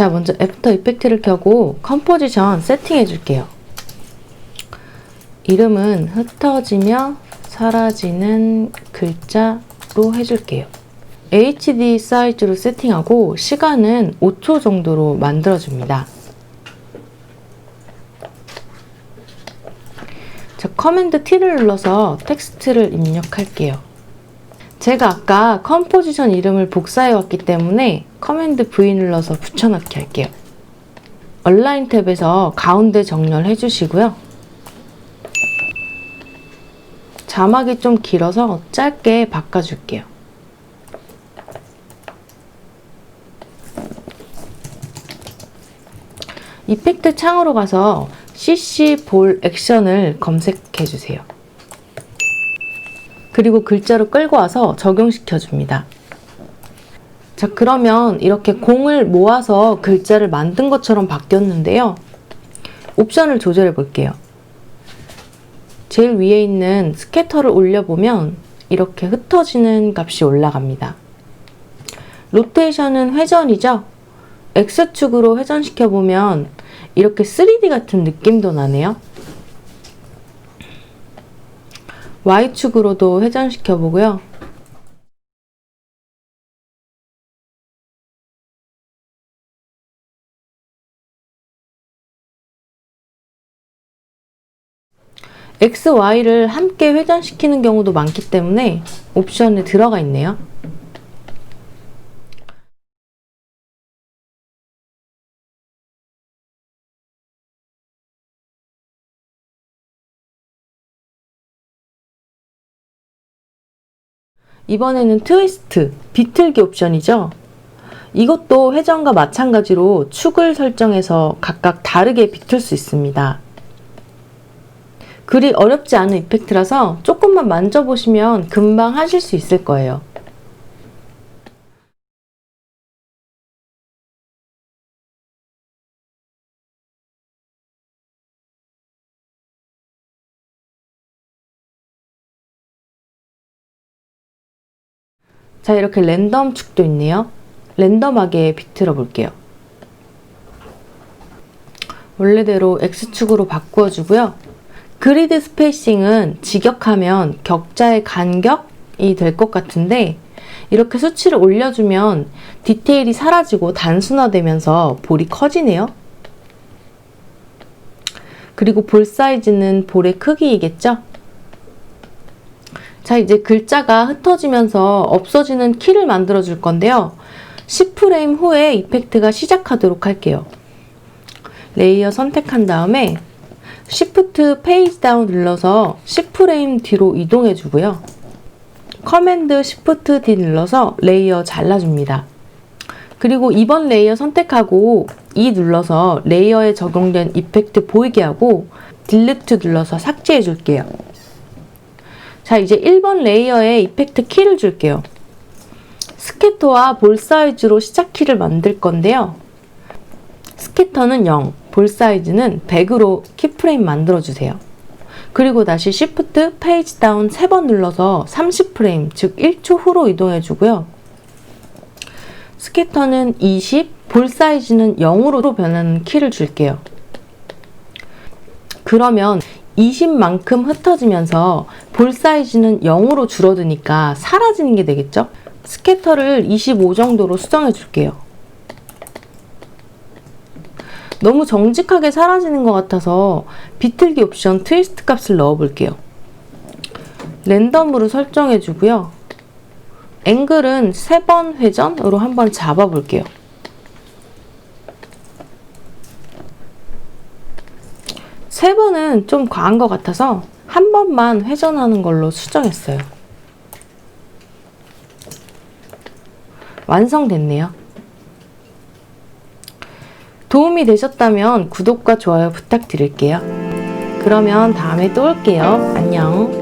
자, 먼저 애프터 이펙트를 켜고 컴포지션 세팅해 줄게요. 이름은 흩어지며 사라지는 글자로 해줄게요. HD 사이즈로 세팅하고 시간은 5초 정도로 만들어줍니다. 자, 커맨드 T를 눌러서 텍스트를 입력할게요. 제가 아까 컴포지션 이름을 복사해 왔기 때문에 커맨드 V 눌러서 붙여넣기 할게요. 얼라인 탭에서 가운데 정렬 해 주시고요. 자막이 좀 길어서 짧게 바꿔줄게요. 이펙트 창으로 가서 CC 볼 액션을 검색해 주세요. 그리고 글자로 끌고 와서 적용시켜 줍니다. 자, 그러면 이렇게 공을 모아서 글자를 만든 것처럼 바뀌었는데요. 옵션을 조절해 볼게요. 제일 위에 있는 스캐터를 올려보면 이렇게 흩어지는 값이 올라갑니다. 로테이션은 회전이죠? X축으로 회전시켜보면 이렇게 3D 같은 느낌도 나네요. Y축으로도 회전시켜 보고요. X, Y를 함께 회전시키는 경우도 많기 때문에 옵션에 들어가 있네요. 이번에는 트위스트, 비틀기 옵션이죠. 이것도 회전과 마찬가지로 축을 설정해서 각각 다르게 비틀 수 있습니다. 그리 어렵지 않은 이펙트라서 조금만 만져보시면 금방 하실 수 있을 거예요. 자, 이렇게 랜덤 축도 있네요. 랜덤하게 비틀어 볼게요. 원래대로 X축으로 바꾸어 주고요. 그리드 스페이싱은 직역하면 격자의 간격이 될 것 같은데 이렇게 수치를 올려주면 디테일이 사라지고 단순화되면서 볼이 커지네요. 그리고 볼 사이즈는 볼의 크기이겠죠? 자, 이제 글자가 흩어지면서 없어지는 키를 만들어 줄 건데요. 10프레임 후에 이펙트가 시작하도록 할게요. 레이어 선택한 다음에 Shift 페이지 다운 눌러서 10프레임 뒤로 이동해 주고요. 커맨드 Shift D 눌러서 레이어 잘라줍니다. 그리고 이번 레이어 선택하고 E 눌러서 레이어에 적용된 이펙트 보이게 하고 딜리트 눌러서 삭제해 줄게요. 자, 이제 1번 레이어에 이펙트 키를 줄게요. 스캐터와 볼 사이즈로 시작 키를 만들 건데요. 스캐터는 0, 볼 사이즈는 100으로 키프레임 만들어주세요. 그리고 다시 Shift 페이지 다운 3번 눌러서 30프레임, 즉 1초 후로 이동해주고요. 스캐터는 20, 볼 사이즈는 0으로 변하는 키를 줄게요. 그러면 20만큼 흩어지면서 볼 사이즈는 0으로 줄어드니까 사라지는 게 되겠죠? 스캐터를 25 정도로 수정해 줄게요. 너무 정직하게 사라지는 것 같아서 비틀기 옵션 트위스트 값을 넣어 볼게요. 랜덤으로 설정해 주고요. 앵글은 3번 회전으로 한번 잡아 볼게요. 세 번은 좀 과한 것 같아서 한 번만 회전하는 걸로 수정했어요. 완성됐네요. 도움이 되셨다면 구독과 좋아요 부탁드릴게요. 그러면 다음에 또 올게요. 안녕.